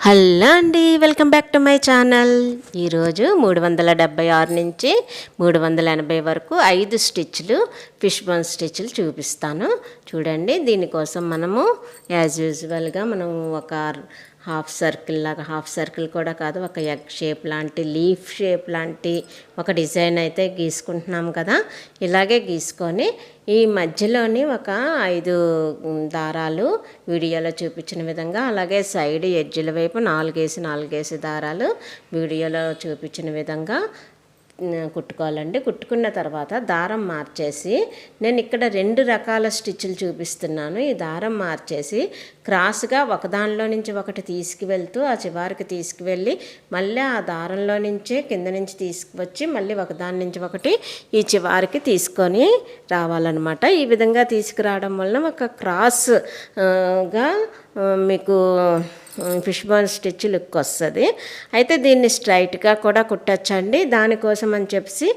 Hello అండి welcome back to my channel. ఈరోజు మూడు వందల డెబ్బై ఆరు నుంచి మూడు వందల ఎనభై వరకు ఐదు స్టిచ్లు ఫిష్ బోన్ స్టిచ్లు చూపిస్తాను. చూడండి దీనికోసం మనము యాజ్ యూజువల్గా మనం ఒక హాఫ్ సర్కిల్ లాగా హాఫ్ సర్కిల్ కూడా కాదు ఒక ఎగ్ షేప్ లాంటి లీఫ్ షేప్ లాంటి ఒక డిజైన్ అయితే గీసుకుంటున్నాం కదా. ఇలాగే గీసుకొని ఈ మధ్యలోని ఒక ఐదు దారాలు వీడియోలో చూపించిన విధంగా అలాగే సైడ్ ఎడ్జిల వైపు నాలుగేసి నాలుగేసి దారాలు వీడియోలో చూపించిన విధంగా కుట్టుకోవాలండి. కుట్టుకున్న తర్వాత దారం మార్చేసి నేను ఇక్కడ రెండు రకాల స్టిచ్లు చూపిస్తున్నాను. ఈ దారం మార్చేసి క్రాస్గా ఒకదానిలో నుంచి ఒకటి తీసుకువెళ్తూ ఆ చివరికి తీసుకువెళ్ళి మళ్ళీ ఆ దారంలో నుంచే కింద నుంచి తీసుకువచ్చి మళ్ళీ ఒకదాని నుంచి ఒకటి ఈ చివరికి తీసుకొని రావాలన్నమాట. ఈ విధంగా తీసుకురావడం వలన ఒక క్రాస్గా మీకు ఫిష్ బోన్ స్టిచ్ లుక్ వస్తుంది. అయితే దీన్ని స్ట్రైట్గా కూడా కుట్టచ్చండి. దానికోసం అని చెప్పి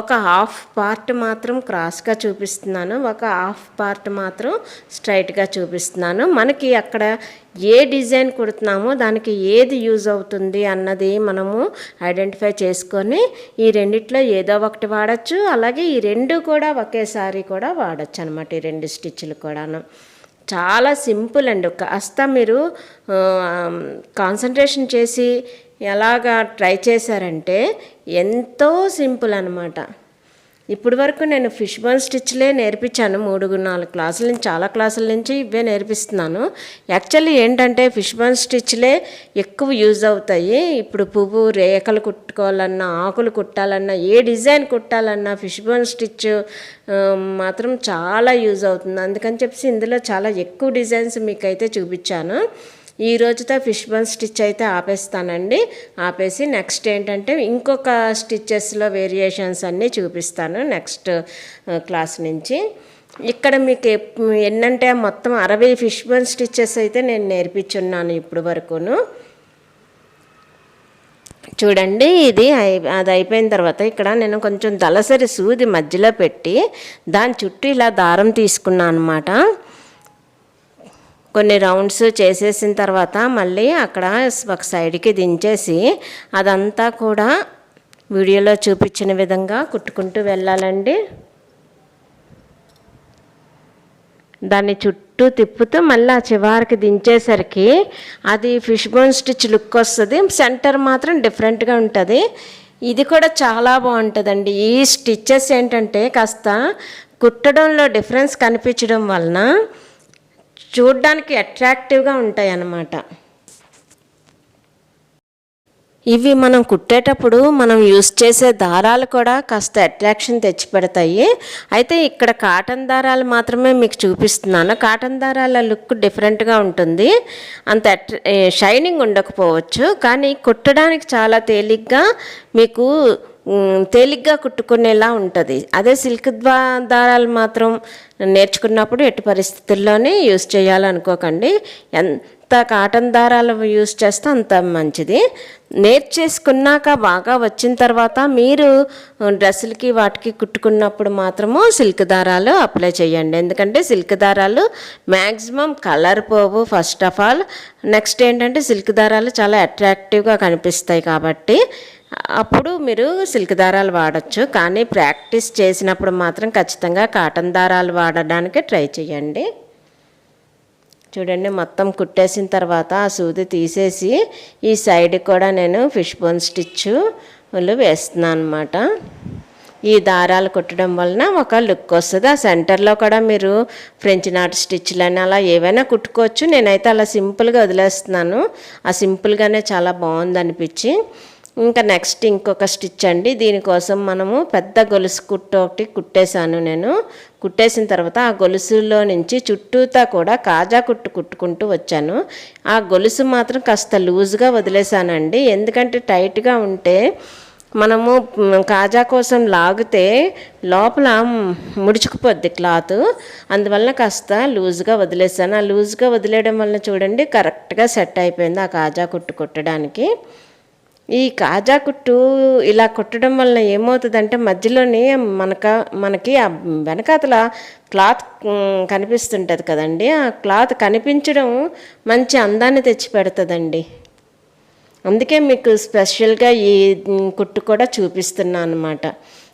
ఒక హాఫ్ పార్ట్ మాత్రం క్రాస్గా చూపిస్తున్నాను. ఒక హాఫ్ పార్ట్ మాత్రం స్ట్రైట్గా చూపిస్తున్నాను. మనకి అక్కడ ఏ డిజైన్ కుడుతున్నామో దానికి ఏది యూజ్ అవుతుంది అన్నది మనము ఐడెంటిఫై చేసుకొని ఈ రెండిట్లో ఏదో ఒకటి వాడచ్చు. అలాగే ఈ రెండు కూడా ఒకేసారి కూడా వాడచ్చు అనమాట ఈ రెండు స్టిచ్లు కూడాను. చాలా సింపుల్ అండి. కాస్త మీరు కాన్సన్ట్రేషన్ చేసి ఎలాగా ట్రై చేశారంటే ఎంతో సింపుల్ అనమాట ఇప్పటి వరకు నేను ఫిష్ బోన్ స్టిచ్లే నేర్పించాను మూడు నాలుగు క్లాసుల నుంచి చాలా క్లాసుల నుంచి ఇవే నేర్పిస్తున్నాను. యాక్చువల్లీ ఏంటంటే ఫిష్ బోన్ స్టిచ్లే ఎక్కువ యూజ్ అవుతాయి. ఇప్పుడు పువ్వు రేఖలు కుట్టుకోవాలన్నా ఆకులు కుట్టాలన్నా ఏ డిజైన్ కుట్టాలన్నా ఫిష్ బోన్ స్టిచ్ మాత్రం చాలా యూజ్ అవుతుంది. అందుకని చెప్పేసి ఇందులో చాలా ఎక్కువ డిజైన్స్ మీకైతే చూపించాను. ఈ రోజుతో ఫిష్ బన్ స్టిచ్ అయితే ఆపేస్తానండి. ఆపేసి నెక్స్ట్ ఏంటంటే ఇంకొక స్టిచ్చెస్లో వేరియేషన్స్ అన్నీ చూపిస్తాను నెక్స్ట్ క్లాస్ నుంచి. ఇక్కడ మీకు ఎన్నంటే మొత్తం అరవై ఫిష్ బన్ స్టిచ్చెస్ అయితే నేను నేర్పించున్నాను ఇప్పుడు వరకును. చూడండి ఇది అయి- అది అయిపోయిన తర్వాత ఇక్కడ నేను కొంచెం దళసరి సూది మధ్యలో పెట్టి దాని చుట్టూ ఇలా దారం తీసుకున్నాను అనమాట కొన్ని రౌండ్స్ చేసేసిన తర్వాత మళ్ళీ అక్కడ ఒక సైడ్కి దించేసి అదంతా కూడా వీడియోలో చూపించిన విధంగా కుట్టుకుంటూ వెళ్ళాలండి. దాన్ని చుట్టూ తిప్పుతూ మళ్ళీ ఆ చివరికి దించేసరికి అది ఫిష్ బోన్ స్టిచ్ లుక్ వస్తుంది. సెంటర్ మాత్రం డిఫరెంట్గా ఉంటుంది. ఇది కూడా చాలా బాగుంటుందండి. ఈ స్టిచ్చెస్ ఏంటంటే కాస్త కుట్టడంలో డిఫరెన్స్ కనిపించడం వలన చూడ్డానికి అట్రాక్టివ్గా ఉంటాయి అన్నమాట ఇవి మనం కుట్టేటప్పుడు మనం యూస్ చేసే దారాలు కూడా కాస్త అట్రాక్షన్ తెచ్చిపెడతాయి. అయితే ఇక్కడ కాటన్ దారాలు మాత్రమే మీకు చూపిస్తున్నాను. కాటన్ దారాల లుక్ డిఫరెంట్గా ఉంటుంది. అంత షైనింగ్ ఉండకపోవచ్చు. కానీ కుట్టడానికి చాలా తేలిగ్గా మీకు తేలిగ్గా కుట్టుకునేలా ఉంటుంది. అదే సిల్క్ ద్వా దారాలు మాత్రం నేర్చుకున్నప్పుడు ఎట్టి పరిస్థితుల్లోనే యూస్ చేయాలనుకోకండి. ఎంత కాటన్ దారాలు యూస్ చేస్తే అంత మంచిది. నేర్చేసుకున్నాక బాగా వచ్చిన తర్వాత మీరు డ్రెస్సులకి వాటికి కుట్టుకున్నప్పుడు మాత్రము సిల్క్ దారాలు అప్లై చేయండి. ఎందుకంటే సిల్క్ దారాలు మ్యాక్సిమం కలర్ పోవు ఫస్ట్ ఆఫ్ ఆల్. నెక్స్ట్ ఏంటంటే సిల్క్ దారాలు చాలా అట్రాక్టివ్గా కనిపిస్తాయి కాబట్టి అప్పుడు మీరు సిల్క్ దారాలు వాడచ్చు కానీ ప్రాక్టీస్ చేసినప్పుడు మాత్రం ఖచ్చితంగా కాటన్ దారాలు వాడడానికి ట్రై చేయండి చూడండి మొత్తం కుట్టేసిన తర్వాత ఆ సూది తీసేసి ఈ సైడ్ కూడా నేను ఫిష్ బోన్ స్టిచ్ వేస్తున్నాను అనమాట ఈ దారాలు కుట్టడం వలన ఒక లుక్ వస్తుంది. ఆ సెంటర్లో కూడా మీరు ఫ్రెంచ్ నాట్ స్టిచ్లని అలా ఏవైనా కుట్టుకోవచ్చు. నేనైతే అలా సింపుల్గా వదిలేస్తున్నాను. ఆ సింపుల్గానే చాలా బాగుంది అనిపించి ఇంకా నెక్స్ట్ ఇంకొక స్టిచ్ అండి. దీనికోసం మనము పెద్ద గొలుసు కుట్టు ఒకటి కుట్టేశాను నేను. కుట్టేసిన తర్వాత ఆ గొలుసులో నుంచి చుట్టూతా కూడా కాజా కుట్టు కుట్టుకుంటూ వచ్చాను. ఆ గొలుసు మాత్రం కాస్త లూజ్గా వదిలేశానండి. ఎందుకంటే టైట్గా ఉంటే మనము కాజా కోసం లాగితే లోపల ముడుచుకుపోద్ది క్లాత్. అందువలన కాస్త లూజ్గా వదిలేసాను ఆ లూజ్గా వదిలేయడం వలన చూడండి కరెక్ట్గా సెట్ అయిపోయింది ఆ కాజా కుట్టు కుట్టడానికి. ఈ కాజా కుట్టు ఇలా కుట్టడం వల్ల ఏమవుతుందంటే మధ్యలోనే మనక మనకి ఆ వెనకాతల క్లాత్ కనిపిస్తుంటుంది కదండి. ఆ క్లాత్ కనిపించడం మంచి అందాన్ని తెచ్చి పెడుతుందండి. అందుకే మీకు స్పెషల్గా ఈ కుట్టు కూడా చూపిస్తున్నాను అనమాట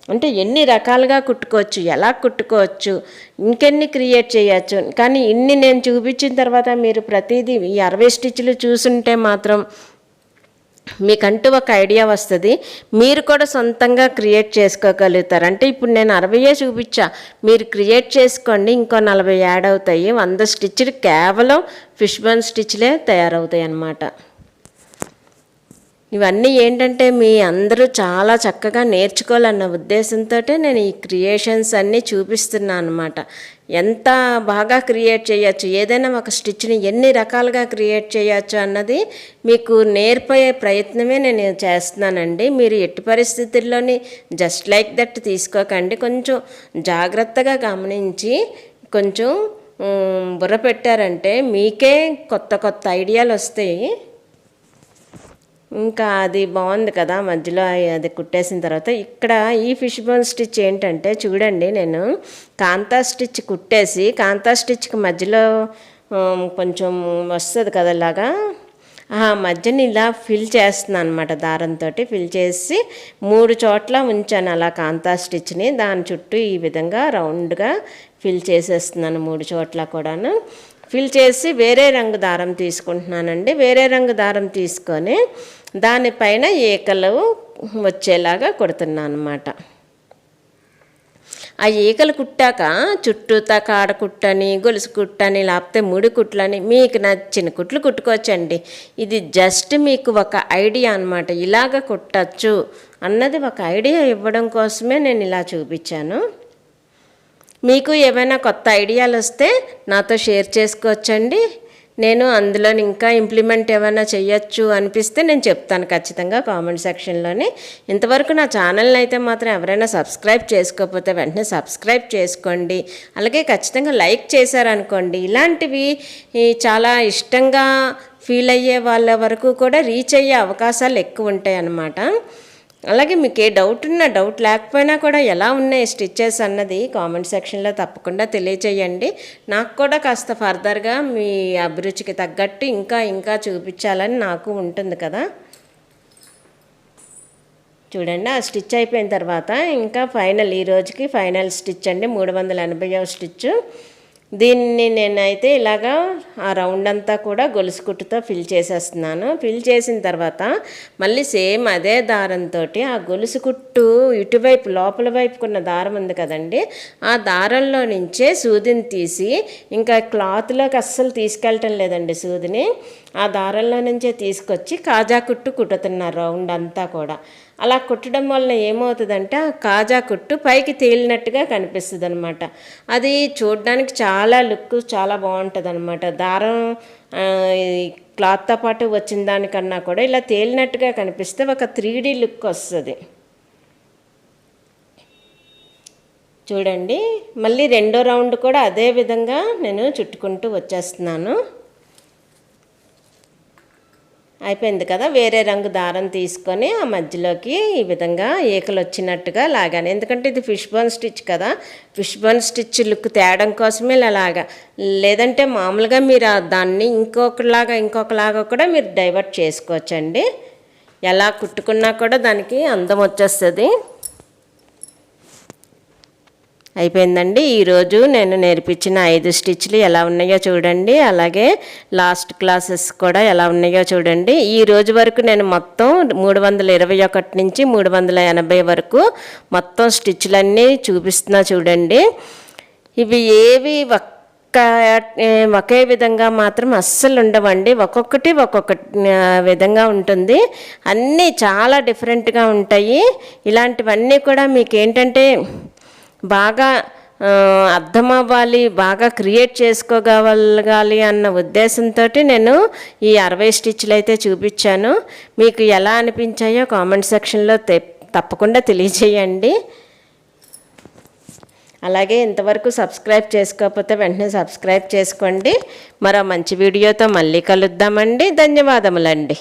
అంటే ఎన్ని రకాలుగా కుట్టుకోవచ్చు ఎలా కుట్టుకోవచ్చు ఇంకెన్ని క్రియేట్ చేయొచ్చు. కానీ ఇన్ని నేను చూపించిన తర్వాత మీరు ప్రతిదీ ఈ అరవై స్టిచ్లు చూసుంటే మాత్రం మీకంటూ ఒక ఐడియా వస్తుంది. మీరు కూడా సొంతంగా క్రియేట్ చేసుకోగలుగుతారు. అంటే ఇప్పుడు నేను అరవయే చూపించా. మీరు క్రియేట్ చేసుకోండి. ఇంకో నలభై యాడ్ అవుతాయి. వంద స్టిచ్లు కేవలం ఫిష్ బన్ స్టిచ్లే తయారవుతాయి అన్నమాట. ఇవన్నీ ఏంటంటే మీ అందరూ చాలా చక్కగా నేర్చుకోవాలన్న ఉద్దేశంతో నేను ఈ క్రియేషన్స్ అన్నీ చూపిస్తున్నాను అనమాట ఎంత బాగా క్రియేట్ చేయొచ్చు? ఏదైనా ఒక స్టిచ్ని ఎన్ని రకాలుగా క్రియేట్ చేయొచ్చు అన్నది మీకు నేర్పే ప్రయత్నమే నేను చేస్తున్నానండి. మీరు ఎట్టి పరిస్థితుల్లోని జస్ట్ లైక్ దట్ తీసుకోకండి. కొంచెం జాగ్రత్తగా గమనించి కొంచెం బుర్ర పెట్టారంటే మీకే కొత్త కొత్త ఐడియాలు వస్తాయి ఇంకా అది బాగుంది కదా మధ్యలో అది కుట్టేసిన తర్వాత. ఇక్కడ ఈ ఫిష్ బోన్ స్టిచ్ ఏంటంటే చూడండి నేను కాంతా స్టిచ్ కుట్టేసి కాంతా స్టిచ్కి మధ్యలో కొంచెం వస్తుంది కదా ఇలాగా. ఆ మధ్యని ఇలా ఫిల్ చేస్తున్నాను అనమాట దారంతో ఫిల్ చేసి మూడు చోట్ల ఉంచాను అలా కాంతా స్టిచ్ని. దాని చుట్టూ ఈ విధంగా రౌండ్గా ఫిల్ చేసేస్తున్నాను మూడు చోట్ల కూడాను. ఫిల్ చేసి వేరే రంగు దారం తీసుకుంటున్నానండి. వేరే రంగు దారం తీసుకొని దానిపైన ఈకలు వచ్చేలాగా కుడుతున్నాను అనమాట ఆ ఈకలు కుట్టాక చుట్టూతా కాడ కుట్టని గొలుసు కుట్టని లేకపోతే ముడి కుట్లని మీకు నచ్చిన కుట్లు కుట్టుకోవచ్చండి. ఇది జస్ట్ మీకు ఒక ఐడియా అనమాట ఇలాగ కుట్టచ్చు అన్నది ఒక ఐడియా ఇవ్వడం కోసమే నేను ఇలా చూపించాను. మీకు ఏమైనా కొత్త ఐడియాలు వస్తే నాతో షేర్ చేసుకోవచ్చండి. నేను అందులో ఇంకా ఇంప్లిమెంట్ ఏమైనా చేయొచ్చు అనిపిస్తే నేను చెప్తాను ఖచ్చితంగా కామెంట్ సెక్షన్లోని ఇంతవరకు నా ఛానల్ని అయితే మాత్రం ఎవరైనా సబ్స్క్రైబ్ చేసుకోకపోతే వెంటనే సబ్స్క్రైబ్ చేసుకోండి. అలాగే ఖచ్చితంగా లైక్ చేశారనుకోండి. ఇలాంటివి చాలా ఇష్టంగా ఫీల్ అయ్యే వాళ్ళ వరకు కూడా రీచ్ అయ్యే అవకాశాలు ఎక్కువ ఉంటాయి అన్నమాట అలాగే మీకు ఏ డౌట్ ఉన్నా డౌట్ లేకపోయినా కూడా ఎలా ఉన్నాయి స్టిచ్చెస్ అన్నది కామెంట్ సెక్షన్లో తప్పకుండా తెలియచేయండి. నాకు కూడా కాస్త ఫర్దర్గా మీ అభిరుచికి తగ్గట్టు ఇంకా ఇంకా చూపించాలని నాకు ఉంటుంది కదా. చూడండి ఆ స్టిచ్ అయిపోయిన తర్వాత ఇంకా ఫైనల్ ఈ రోజుకి ఫైనల్ స్టిచ్ అండి. మూడు వందల ఎనభైవ స్టిచ్ దీన్ని నేనైతే ఇలాగా ఆ రౌండ్ అంతా కూడా గొలుసు కుట్టుతో ఫిల్ చేసేస్తున్నాను. ఫిల్ చేసిన తర్వాత మళ్ళీ సేమ్ అదే దారంతో ఆ గొలుసు కుట్టు ఇటువైపు లోపల వైపుకున్న దారం ఉంది కదండి ఆ దారంలో నుంచే సూదిని తీసి ఇంకా క్లాత్లోకి అస్సలు తీసుకెళ్ళటం లేదండి సూదిని. ఆ దారంలో నుంచే తీసుకొచ్చి కాజా కుట్టు కుట్టుతున్నారు రౌండ్ అంతా కూడా. అలా కుట్టడం వలన ఏమవుతుందంటే ఆ కాజా కుట్టు పైకి తేలినట్టుగా కనిపిస్తుంది అనమాట అది చూడడానికి చాలా లుక్ చాలా బాగుంటుంది అనమాట దారం క్లాత్తో పాటు వచ్చిన దానికన్నా కూడా ఇలా తేలినట్టుగా కనిపిస్తే ఒక త్రీ డీ లుక్ వస్తుంది. చూడండి. మళ్ళీ రెండో రౌండ్ కూడా అదే విధంగా నేను చుట్టుకుంటూ వచ్చేస్తున్నాను. అయిపోయింది కదా. వేరే రంగు దారం తీసుకొని ఆ మధ్యలోకి ఈ విధంగా ఈకలు వచ్చినట్టుగా లాగాను. ఎందుకంటే ఇది ఫిష్ బోన్ స్టిచ్ కదా. ఫిష్ బోన్ స్టిచ్ లుక్ తేడం కోసమే ఇలా లాగా. లేదంటే మామూలుగా మీరు దాన్ని ఇంకొకలాగా ఇంకొకలాగా కూడా మీరు డైవర్ట్ చేసుకోవచ్చండి. ఎలా కుట్టుకున్నా కూడా దానికి అందం వచ్చేస్తుంది. అయిపోయిందండి. ఈరోజు నేను నేర్పించిన ఐదు స్టిచ్లు ఎలా ఉన్నాయో చూడండి. అలాగే లాస్ట్ క్లాసెస్ కూడా ఎలా ఉన్నాయో చూడండి. ఈ రోజు వరకు నేను మొత్తం మూడు వందల ఇరవై ఒకటి నుంచి మూడు వందల ఎనభై వరకు మొత్తం స్టిచ్లన్నీ చూపిస్తున్నా చూడండి. ఇవి ఏవి ఒక్క ఒకే విధంగా మాత్రం అస్సలు ఉండవండి. ఒక్కొక్కటి ఒక్కొక్క విధంగా ఉంటుంది. అన్నీ చాలా డిఫరెంట్గా ఉంటాయి. ఇలాంటివన్నీ కూడా మీకు ఏంటంటే బాగా అర్థమవ్వాలి బాగా క్రియేట్ చేసుకోగలగాలి అన్న ఉద్దేశంతో నేను ఈ అరవై స్టిచ్లు అయితే చూపించాను. మీకు ఎలా అనిపించాయో కామెంట్ సెక్షన్లో తప్పకుండా తెలియజేయండి. అలాగే ఇంతవరకు సబ్స్క్రైబ్ చేసుకోకపోతే వెంటనే సబ్స్క్రైబ్ చేసుకోండి. మరో మంచి వీడియోతో మళ్ళీ కలుద్దామండి. ధన్యవాదములండి.